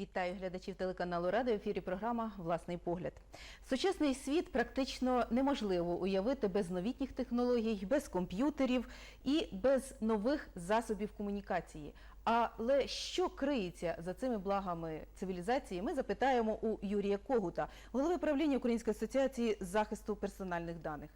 Вітаю глядачів телеканалу Рада. Ефірі програма Власний погляд. Сучасний світ практично неможливо уявити без новітніх технологій, без комп'ютерів і без нових засобів комунікації. Але що криється за цими благами цивілізації? Ми запитаємо у Юрія Когута, голови правління Української асоціації захисту персональних даних.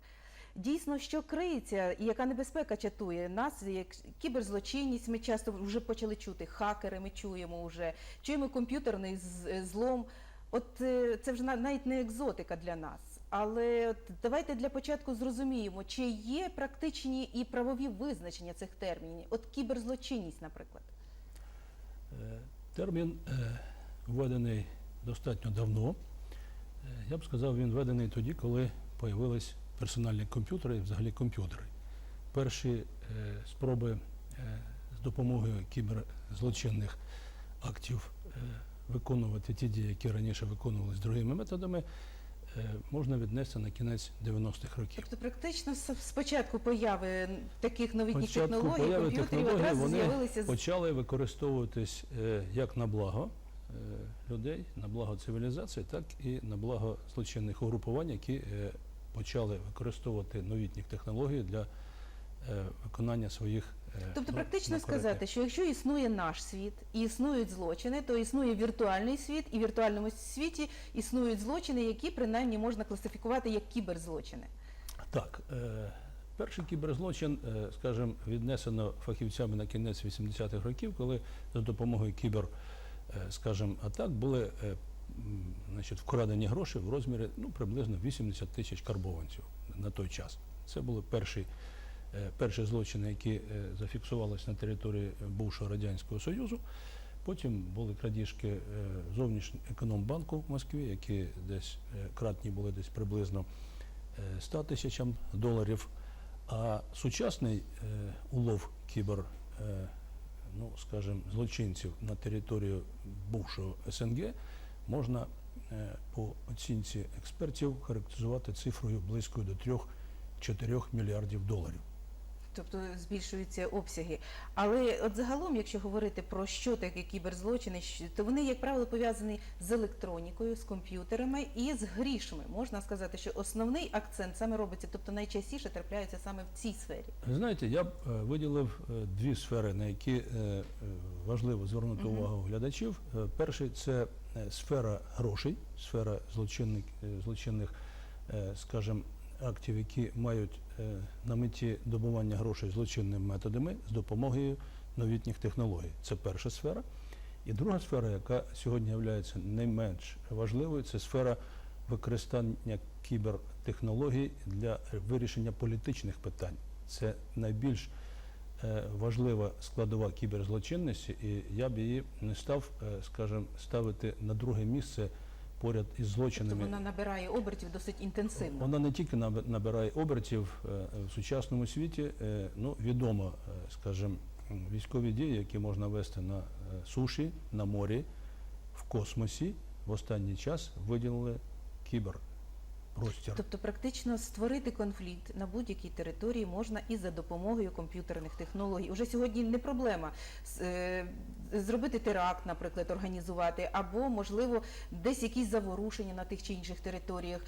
Дійсно, що криється і яка небезпека чатує нас, як кіберзлочинність. Ми часто вже почали чути хакери. Ми чуємо вже чуємо комп'ютерний злом. От е, це вже на- навіть не екзотика для нас. Але от давайте для початку зрозуміємо, чи є практичні і правові визначення цих термінів. От кіберзлочинність, наприклад. Е, Термін е, введений достатньо давно. Я б сказав, він введений тоді, коли з'явились персональні комп'ютери взагалі комп'ютери. Перші е, спроби е, з допомогою кіберзлочинних актів е, виконувати ті дії, які раніше виконувалися другими методами, е, можна віднести на кінець 90-х років. Тобто, практично спочатку появи таких новітніх Початку технологій, комп'ютерів одразу вони з'явилися почали використовуватись е, як на благо е, людей, на благо цивілізації, так і на благо злочинних угрупувань, які почали використовувати новітні технології для е, виконання своїх е, Тобто, ну, практично сказати, що якщо існує наш світ і існують злочини, то існує віртуальний світ, і в віртуальному світі існують злочини, які принаймні можна класифікувати як кіберзлочини. Так, е, перший кіберзлочин, скажімо, віднесено фахівцями на кінець 80-х років, коли за допомогою кібер, скажімо, атак були значить, вкрадені гроші в розмірі ну, приблизно 80 тисяч карбованців на той час. Це були перші, е, перші злочини, які е, зафіксувалися на території бувшого Радянського Союзу. Потім були крадіжки е, зовнішнього економбанку в Москві, які десь кратні були десь приблизно е, 100 тисячам доларів. А сучасний улов кібер, ну скажімо, злочинців на територію бувшого СНГ можна е, по оцінці експертів характеризувати цифрою близькою до 3-4 мільярдів доларів. Тобто збільшуються обсяги. Але от загалом, якщо говорити про що таке кіберзлочини, то вони, як правило, пов'язані з електронікою, з комп'ютерами і з грішми. Можна сказати, що основний акцент саме робиться, тобто найчастіше трапляються саме в цій сфері. Знаєте, я б е, виділив е, дві сфери, на які важливо звернути увагу глядачів. Перший це сфера грошей, сфера злочинних, е, злочинних е, скажімо, актів, які мають на меті добування грошей злочинними методами з допомогою новітніх технологій. Це перша сфера. І друга сфера, яка сьогодні є не менш важливою, це сфера використання кібертехнологій для вирішення політичних питань. Це найбільш важлива складова кіберзлочинності, і я б її не став, е, скажімо, ставити на друге місце поряд із Тобто злочинами. вона набирає обертів досить інтенсивно. Вона не тільки наб- набирає обертів е, в сучасному світі, е, ну відомо, е, скажімо, військові дії, які можна вести на е, суші, на морі, в космосі, в останній час виділили кіберпростір. Тобто, практично створити конфлікт на будь-якій території можна і за допомогою комп'ютерних технологій. Уже сьогодні не проблема е, зробити теракт, наприклад, організувати, або можливо десь якісь заворушення на тих чи інших територіях,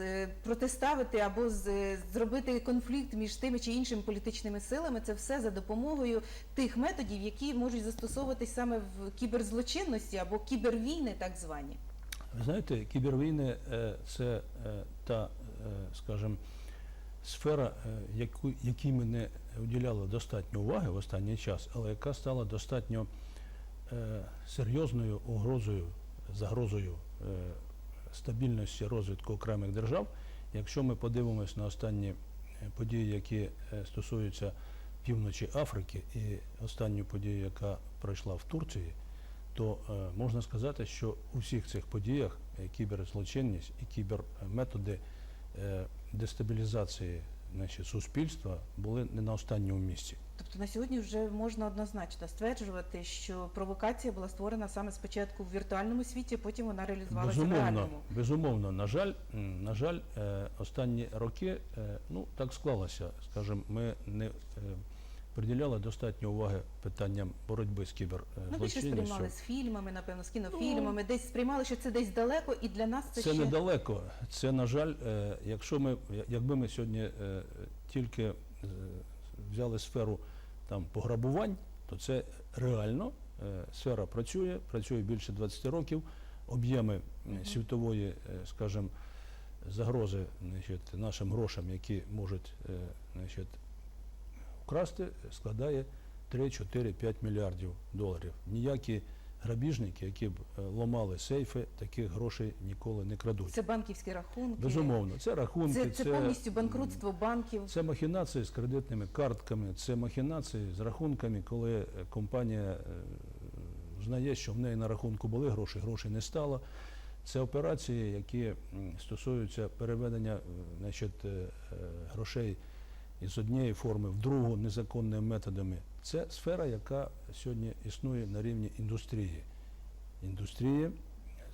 е, протиставити або е, зробити конфлікт між тими чи іншими політичними силами. Це все за допомогою тих методів, які можуть застосовуватись саме в кіберзлочинності або кібервійни, так звані. Ви знаєте, кібервійни е, це е, та, е, скажімо, сфера, яку, якій ми не уділяли достатньо уваги в останній час, але яка стала достатньо серйозною угрозою, загрозою стабільності розвитку окремих держав. Якщо ми подивимось на останні події, які стосуються півночі Африки, і останню подію, яка пройшла в Турції, то е, можна сказати, що у всіх цих подіях е, кіберзлочинність і кіберметоди е, дестабілізації значить, суспільства були не на останньому місці. Тобто на сьогодні вже можна однозначно стверджувати, що провокація була створена саме спочатку в віртуальному світі, потім вона реалізувалася в Безумовно, реальному. безумовно, на жаль, на жаль, останні роки, ну так склалося. Скажімо, ми не приділяла достатньо уваги питанням боротьби з Ну, ви сприймали з фільмами, напевно, з кінофільмами, десь сприймали, що це десь далеко, і для нас це, Це ще недалеко. Це, на жаль, е, якщо ми, якби ми сьогодні е, тільки е, взяли сферу там, пограбувань, то це реально. Е, Сфера працює, працює більше 20 років. Об'єми е, світової, е, скажімо, загрози значить, нашим грошам, які можуть е, значить, вкрасти, складає 3, 4, 5 мільярдів доларів. Ніякі грабіжники, які б е, ламали сейфи, таких грошей ніколи не крадуть. це банківські рахунки. Безумовно, це рахунки, Це, це повністю банкрутство банків. Це махінації з кредитними картками, це махінації з рахунками, коли е, компанія е, знає, що в неї на рахунку були гроші, грошей не стало. Це операції, які стосуються переведення значить, грошей із однієї форми в другу незаконними методами. Це сфера, яка сьогодні існує на рівні індустрії. Індустрії,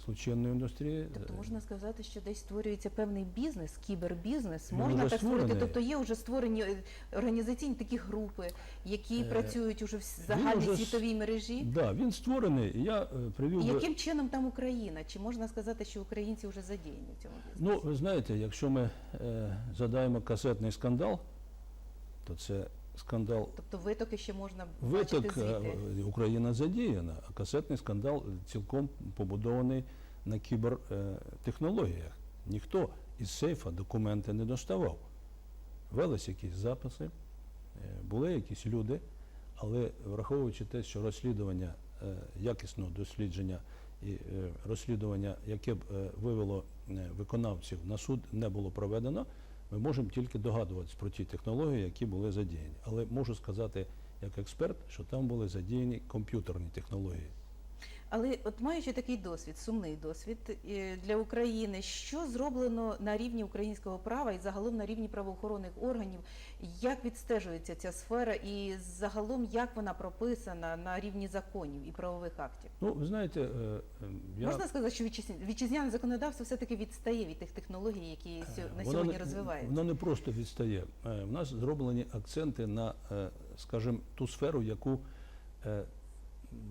злочинної індустрії. Тобто можна сказати, що десь створюється певний бізнес, кібербізнес. Можна вже так створити. Тобто є вже створені е, організаційні такі групи, які Е, працюють уже в загальній уже с- світовій мережі. Да, він створений. Я е, привів І яким чином там Україна? Чи можна сказати, що українці вже задіяні в цьому бізнесі? Ну, ви знаєте, якщо ми е, задаємо касетний скандал, то це скандал Тобто витоки ще можна виток бачити звідти. е, Україна задіяна, а касетний скандал цілком побудований на кібертехнологіях. Ніхто із сейфа документи не доставав. Велись якісь записи, е, були якісь люди, але враховуючи те, що розслідування, е, якісного дослідження і е, розслідування, яке б е, вивело е, виконавців на суд, не було проведено, ми можемо тільки догадуватися про ті технології, які були задіяні. Але можу сказати як експерт, що там були задіяні комп'ютерні технології. Але от маючи такий досвід, сумний досвід е, для України, що зроблено на рівні українського права і загалом на рівні правоохоронних органів, як відстежується ця сфера, і загалом як вона прописана на рівні законів і правових актів? Ну, ви знаєте, е, е, я Можна сказати, що вітчизня- вітчизняне законодавство все-таки відстає від тих технологій, які на сьогодні розвиваються. Воно не просто відстає. В нас зроблені акценти на, скажімо, ту сферу, яку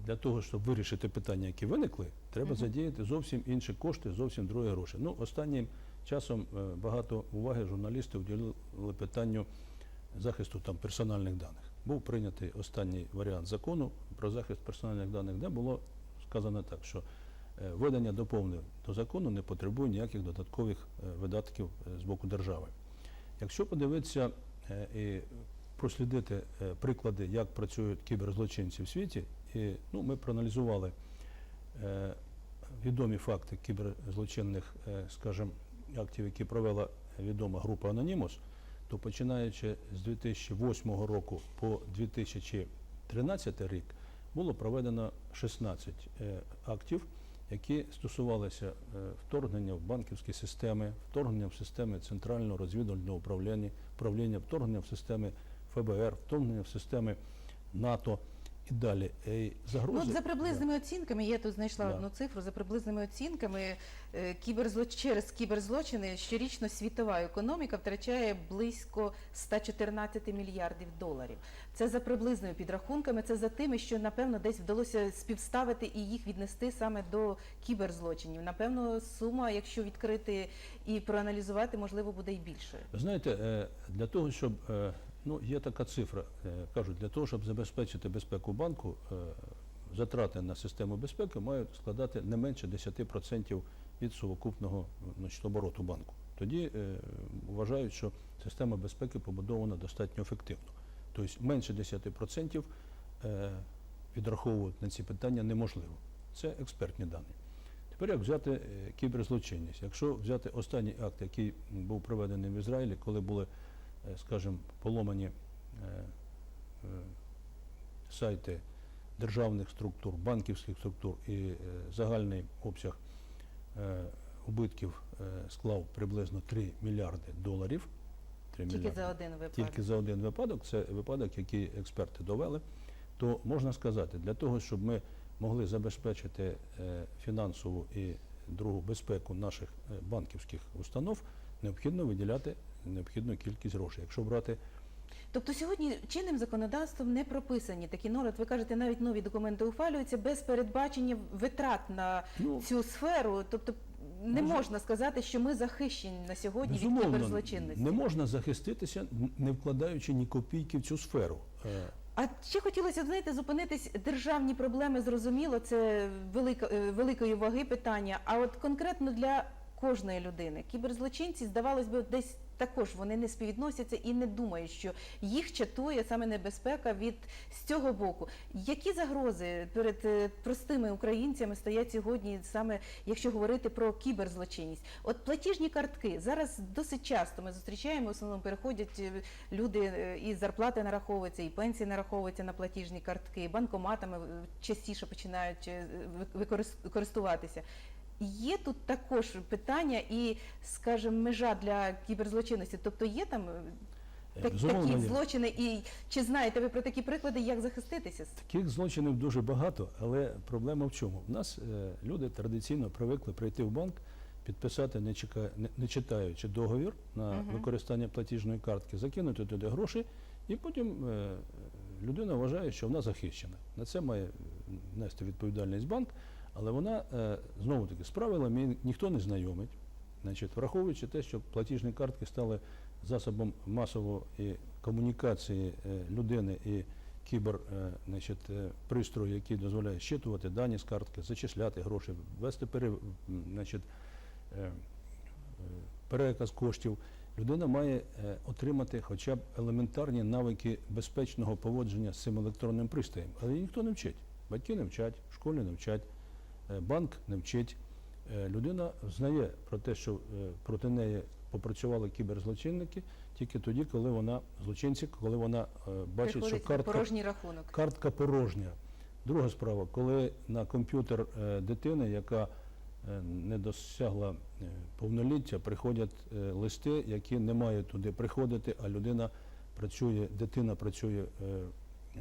для того, щоб вирішити питання, які виникли, треба задіяти зовсім інші кошти, зовсім другі гроші. Ну, останнім часом е, багато уваги журналісти уділили питанню захисту там персональних даних. Був прийнятий останній варіант закону про захист персональних даних, де було сказано так, що е, введення доповнень до закону не потребує ніяких додаткових е, видатків з боку держави. Якщо подивитися і прослідити приклади, як працюють кіберзлочинці в світі, ну, ми проаналізували е, відомі факти кіберзлочинних, е, скажімо, актів, які провела відома група Анонімус, то починаючи з 2008 року по 2013 рік було проведено 16 е, актів, які стосувалися е, вторгнення в банківські системи, вторгнення в системи центрального розвідувального управління, управління, вторгнення в системи ФБР, вторгнення в системи НАТО і далі. Е, Загрози, Ну, от за приблизними оцінками, я тут знайшла Да. одну цифру. За приблизними оцінками, е, кіберзлоч... через кіберзлочини щорічно світова економіка втрачає близько 114 мільярдів доларів. Це за приблизними підрахунками, це за тими, що напевно десь вдалося співставити і їх віднести саме до кіберзлочинів. Напевно, сума, якщо відкрити і проаналізувати, можливо, буде і більшою. Ви знаєте, е, для того, щоб ну є така цифра, е, кажуть, для того, щоб забезпечити безпеку банку, е, затрати на систему безпеки мають складати не менше 10% від сукупного значить, обороту банку. Тоді е, вважають, що система безпеки побудована достатньо ефективно. Тобто менше 10% е, відраховувати на ці питання неможливо. Це експертні дані. Тепер як взяти кіберзлочинність? Якщо взяти останній акт, який був проведений в Ізраїлі, коли були, скажімо, поломані е, е, сайти державних структур, банківських структур і е, загальний обсяг е, убитків е, склав приблизно 3 мільярди доларів. 3 Тільки мільярди за один випадок. тільки за один випадок, це випадок, який експерти довели, то можна сказати, для того, щоб ми могли забезпечити е, фінансову і другу безпеку наших е, банківських установ, необхідно виділяти необхідну кількість грошей. Якщо брати Тобто сьогодні чинним законодавством не прописані такі норми. От Ви кажете, навіть нові документи ухвалюються без передбачення витрат на Ну, цю сферу. Тобто не Може- можна сказати, що ми захищені на сьогодні від безумовно, кіберзлочинності. не можна захиститися, не вкладаючи ні копійки в цю сферу. Е, А ще хотілося знаєте, зупинитись державні проблеми. Зрозуміло, це велика е, великої ваги питання. А от конкретно для кожної людини кіберзлочинці, здавалось би, десь також вони не співвідносяться і не думають, що їх чатує саме небезпека від з цього боку. Які загрози перед е, простими українцями стоять сьогодні, саме якщо говорити про кіберзлочинність? От платіжні картки зараз досить часто ми зустрічаємо. В основному переходять е, люди е, і зарплати нараховуються, і пенсії нараховуються на платіжні картки, банкоматами частіше починають користуватися. Є тут також питання і, скажімо, межа для кіберзлочинності. Тобто є там е, так, безумовно, такі злочини, і чи знаєте ви про такі приклади, як захиститися? Таких злочинів дуже багато, але проблема в чому? У нас е, люди традиційно привикли прийти в банк, підписати, не, чека, не, не читаючи договір на Мгм. використання платіжної картки, закинути туди гроші, і потім е, людина вважає, що вона захищена. На це має нести відповідальність банк, але вона е, знову таки з правилами ніхто не знайомить. Значить, враховуючи те, що платіжні картки стали засобом масової комунікації е, людини і кібер е, який дозволяє щитувати дані з картки, зачисляти гроші, вести пере, значить, переказ коштів, людина має отримати хоча б елементарні навики безпечного поводження з цим електронним пристроєм. Але ніхто не вчить. Батьки не вчать, в школі не вчать, банк не вчить. Е, Людина знає про те, що е, проти неї попрацювали кіберзлочинники тільки тоді, коли вона злочинці, коли вона е, бачить, що Приходить картка порожній рахунок. картка порожня. Друга справа, коли на комп'ютер е, дитини, яка е, не досягла е, повноліття, приходять е, листи, які не мають туди приходити, а людина працює, дитина працює е, е,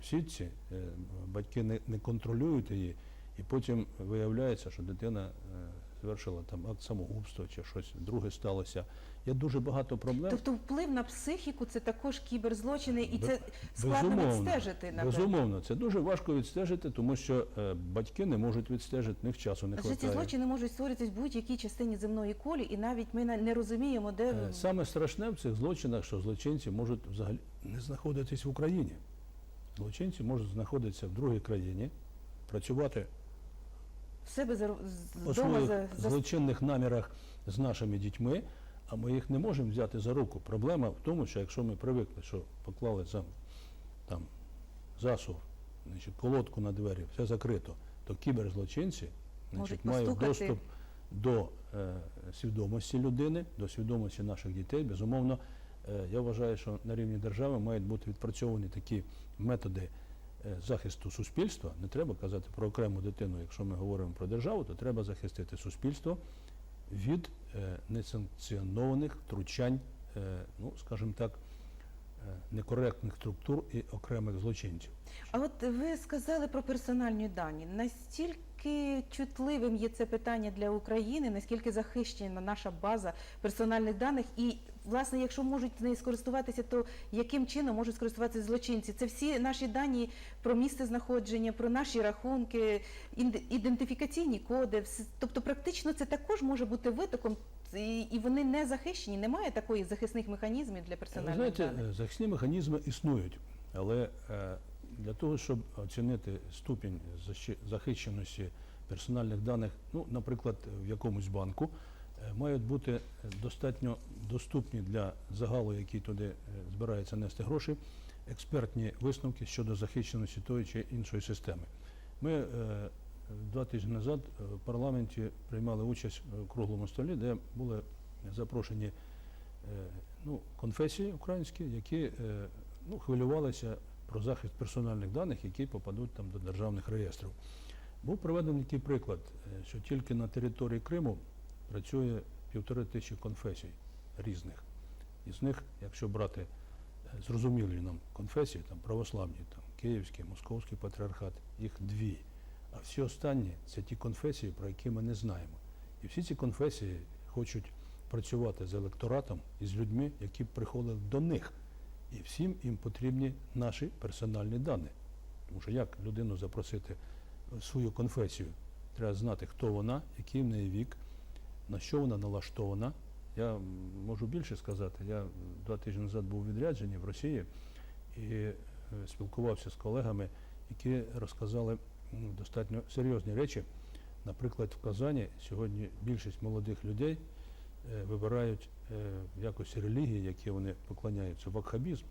в сітці, е, батьки не контролюють її, і потім виявляється, що дитина е, звершила там акт самогубства чи щось друге сталося. Є дуже багато проблем. Тобто вплив на психіку це також кіберзлочини, і це складно Безумовно, відстежити напевно. Безумовно, це дуже важко відстежити, тому що е, батьки не можуть відстежити, в них часу не Адже ці злочини можуть створитись в будь-якій частині земної кулі, і навіть ми не розуміємо, де Е, Саме страшне в цих злочинах, що злочинці можуть взагалі не знаходитись в Україні. Злочинці можуть знаходитися в другій країні, працювати в себе за вдома своїх за, за злочинних намірах з нашими дітьми, а ми їх не можемо взяти за руку. Проблема в тому, що якщо ми привикли, що поклали за там засув, значить, колодку на двері, все закрито, то кіберзлочинці значить, мають доступ до е, свідомості людини, до свідомості наших дітей. Безумовно, е, я вважаю, що на рівні держави мають бути відпрацьовані такі методи захисту суспільства. Не треба казати про окрему дитину. Якщо ми говоримо про державу, то треба захистити суспільство від е, несанкціонованих втручань, е, ну скажімо так, е, некоректних структур і окремих злочинців. А от ви сказали про персональні дані. Настільки чутливим є це питання для України, наскільки захищена наша база персональних даних, і власне, якщо можуть нею скористуватися, то яким чином можуть скористуватися злочинці? Це всі наші дані про місце знаходження, про наші рахунки, ідентифікаційні коди. Тобто, практично це також може бути витоком. І і вони не захищені, немає такої захисних механізмів для Ви персональних знаєте, даних. е, захисні механізми існують, але е, для того, щоб оцінити ступінь захищеності персональних даних, ну, наприклад, в якомусь банку, е, мають бути достатньо доступні для загалу, який туди збирається нести гроші, експертні висновки щодо захищеності тої чи іншої системи. Ми два тижні назад е, в парламенті приймали участь в круглому столі, де були запрошені е, ну, конфесії українські, які е, ну, хвилювалися про захист персональних даних, які попадуть там до державних реєстрів. Був приведений такий приклад, е, що тільки на території Криму працює півтори тисячі конфесій різних. Із них, якщо брати е, зрозумілі нам конфесії, там православні, там Київський, Московський патріархат, їх дві. А всі останні це ті конфесії, про які ми не знаємо. І всі ці конфесії хочуть працювати з електоратом і з людьми, які приходили до них. І всім їм потрібні наші персональні дані. Тому що як людину запросити в свою конфесію? Треба знати, хто вона, який в неї вік, на що вона налаштована. Я можу більше сказати. Я два тижні назад був у відрядженні в Росії і е, спілкувався з колегами, які розказали достатньо серйозні речі. Наприклад, в Казані сьогодні більшість молодих людей е, вибирають е, в якості релігії, які вони поклоняються, вакхабізм.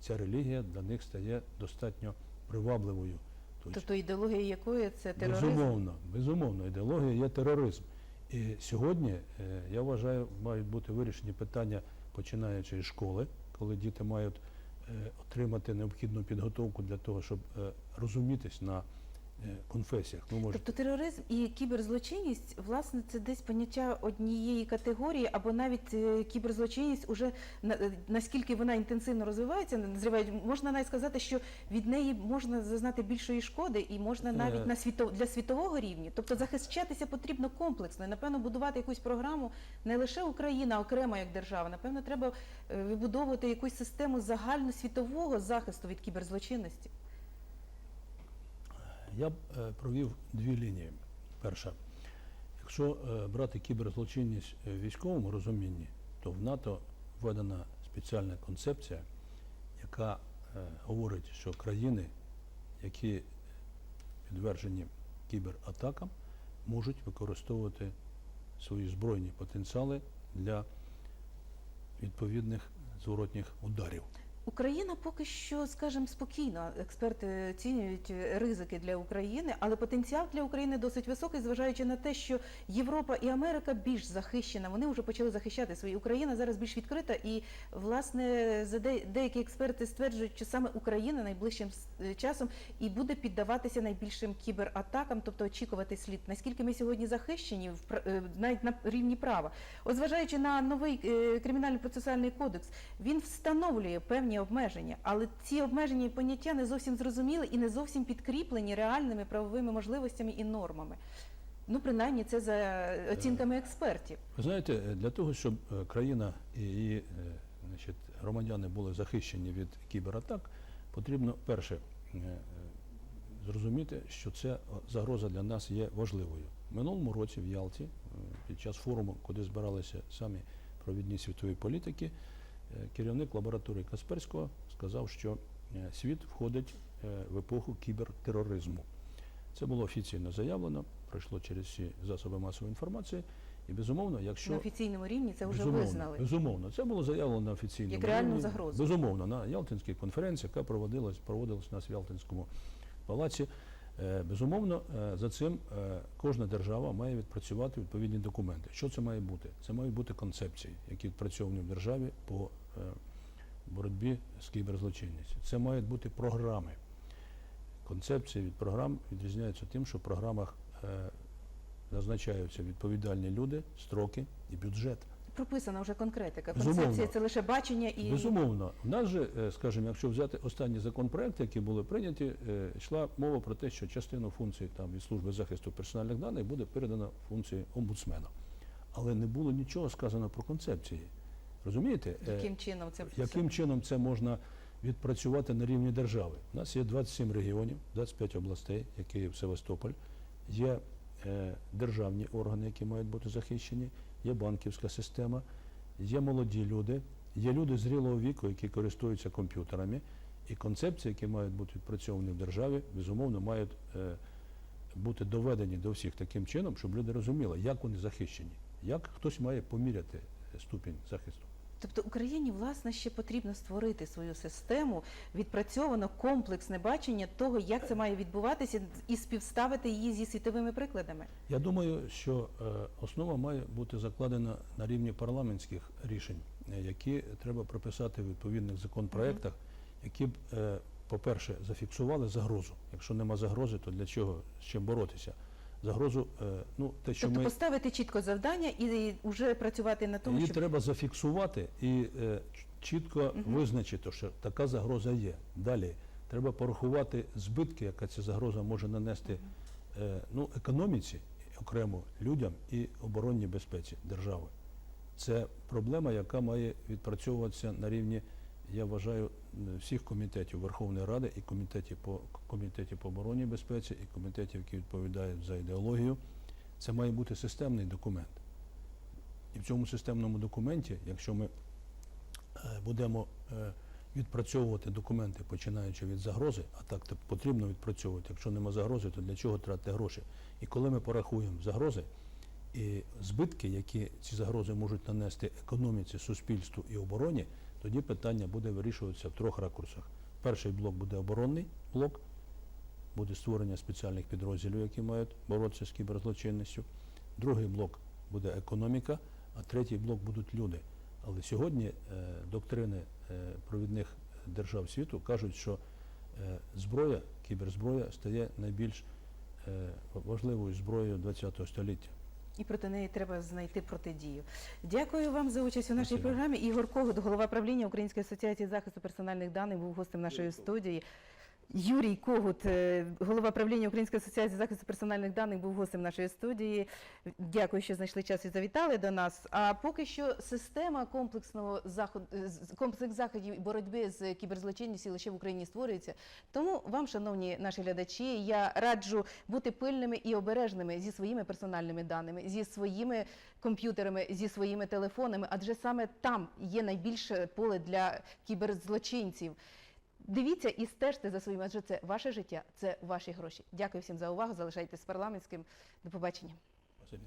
Ця релігія для них стає достатньо привабливою. Тобто, Тобто ідеологія якої це тероризм? Безумовно, безумовно, ідеологія є тероризм. І сьогодні, е, я вважаю, мають бути вирішені питання, починаючи з школи, коли діти мають отримати необхідну підготовку для того, щоб е, розумітись на е, конфесіях. Ну, може, Тобто тероризм і кіберзлочинність, власне, це десь поняття однієї категорії, або навіть е, кіберзлочинність уже на- е, наскільки вона інтенсивно розвивається, назріває, можна навіть сказати, що від неї можна зазнати більшої шкоди, і можна навіть Е. на світо для світового рівня. Тобто захищатися потрібно комплексно. І напевно будувати якусь програму не лише Україна окремо як держава. Напевно, треба е, вибудовувати якусь систему загальносвітового захисту від кіберзлочинності. Я б е, провів дві лінії. Перша, якщо е, брати кіберзлочинність в військовому розумінні, то в НАТО введена спеціальна концепція, яка е, говорить, що країни, які підтверджені кібератакам, можуть використовувати свої збройні потенціали для відповідних зворотніх ударів. Україна поки що, скажімо, спокійно. Експерти оцінюють ризики для України, але потенціал для України досить високий, зважаючи на те, що Європа і Америка більш захищена. Вони вже почали захищати свої. Україна зараз більш відкрита, і власне за де- деякі експерти стверджують, що саме Україна найближчим е, часом і буде піддаватися найбільшим кібератакам, тобто очікувати слід. Наскільки ми сьогодні захищені е, навіть на рівні права? От зважаючи на новий е, кримінальний процесуальний кодекс, він встановлює певні обмеження, але ці обмеження і поняття не зовсім зрозуміли і не зовсім підкріплені реальними правовими можливостями і нормами. Ну, принаймні, це за оцінками експертів. Ви знаєте, е, для того, щоб е, країна і її е, значить, громадяни були захищені від кібератак, потрібно перше е, е, зрозуміти, що ця загроза для нас є важливою. В минулому році в Ялті, е, під час форуму, куди збиралися самі провідні світові політики, е, керівник лабораторії Касперського сказав, що е, світ входить е, в епоху кібертероризму. Це було офіційно заявлено, пройшло через всі засоби масової інформації. І безумовно, якщо На офіційному рівні це вже безумовно, визнали. безумовно, це було заявлено на офіційному Як реальну рівні. загрозу. Безумовно, на Ялтинській конференції, яка проводилась, проводилась у нас в Ялтинському палаці. Е, Безумовно, е, за цим е, кожна держава має відпрацювати відповідні документи. Що це має бути? Це мають бути концепції, які відпрацьовані в державі по боротьбі з кіберзлочинністю. Це мають бути програми. Концепції від програм відрізняються тим, що в програмах зазначаються відповідальні люди, строки і бюджет. Прописана вже конкретика. Безумовно. Концепція це лише бачення і Безумовно, в нас же, е, скажімо, якщо взяти останні законопроекти, які були прийняті, е, йшла мова про те, що частину функцій там від служби захисту персональних даних буде передано функції омбудсмена. Але не було нічого сказано про концепції. Розумієте? Е, яким чином це яким чином це можна відпрацювати на рівні держави? У нас є 27 регіонів, 25 областей, як Київ, Севастополь, є державні органи, які мають бути захищені, є банківська система, є молоді люди, є люди зрілого віку, які користуються комп'ютерами, і концепції, які мають бути відпрацьовані в державі, безумовно, мають е, бути доведені до всіх таким чином, щоб люди розуміли, як вони захищені, як хтось має поміряти ступінь захисту. Тобто Україні власне ще потрібно створити свою систему, відпрацьовано комплексне бачення того, як це має відбуватися, і співставити її зі світовими прикладами. Я думаю, що е, основа має бути закладена на рівні парламентських рішень, е, які треба прописати в відповідних законопроектах, які б, е, по-перше, зафіксували загрозу. Якщо нема загрози, то для чого з чим боротися? Загрозу, е, ну те, що Тобто ми поставити чітко завдання і вже працювати на тому, її щоб треба зафіксувати і е, чітко визначити, що така загроза є. Далі треба порахувати збитки, яка ця загроза може нанести е, ну, економіці окремо людям і оборонній безпеці держави. Це проблема, яка має відпрацьовуватися на рівні, я вважаю, всіх комітетів Верховної Ради і комітетів по комітеті по обороні і безпеці, і комітетів, які відповідають за ідеологію. Це має бути системний документ. І в цьому системному документі, якщо ми е, будемо е, відпрацьовувати документи, починаючи від загрози, а так то потрібно відпрацьовувати. Якщо нема загрози, то для чого тратити гроші? І коли ми порахуємо загрози і збитки, які ці загрози можуть нанести економіці, суспільству і обороні, тоді питання буде вирішуватися в трьох ракурсах. Перший блок буде оборонний блок, буде створення спеціальних підрозділів, які мають боротися з кіберзлочинністю. Другий блок буде економіка, а третій блок будуть люди. Але сьогодні е, доктрини е, провідних держав світу кажуть, що е, зброя, кіберзброя стає найбільш важливою зброєю ХХ століття. І проти неї треба знайти протидію. Дякую вам за участь у нашій Спасибо. програмі. Ігор Когут, голова правління Української асоціації захисту персональних даних, був гостем нашої студії. Юрій Когут, е, голова правління Української асоціації захисту персональних даних, був гостем нашої студії. Дякую, що знайшли час і завітали до нас. А поки що система комплексного заходу комплексних заходів боротьби з кіберзлочинністю лише в Україні створюється. Тому вам, шановні наші глядачі, я раджу бути пильними і обережними зі своїми персональними даними, зі своїми комп'ютерами, зі своїми телефонами, адже саме там є найбільше поле для кіберзлочинців. Дивіться і стежте за своїм, адже це ваше життя, це ваші гроші. Дякую всім за увагу. Залишайтесь парламентським. До побачення. Спасибі.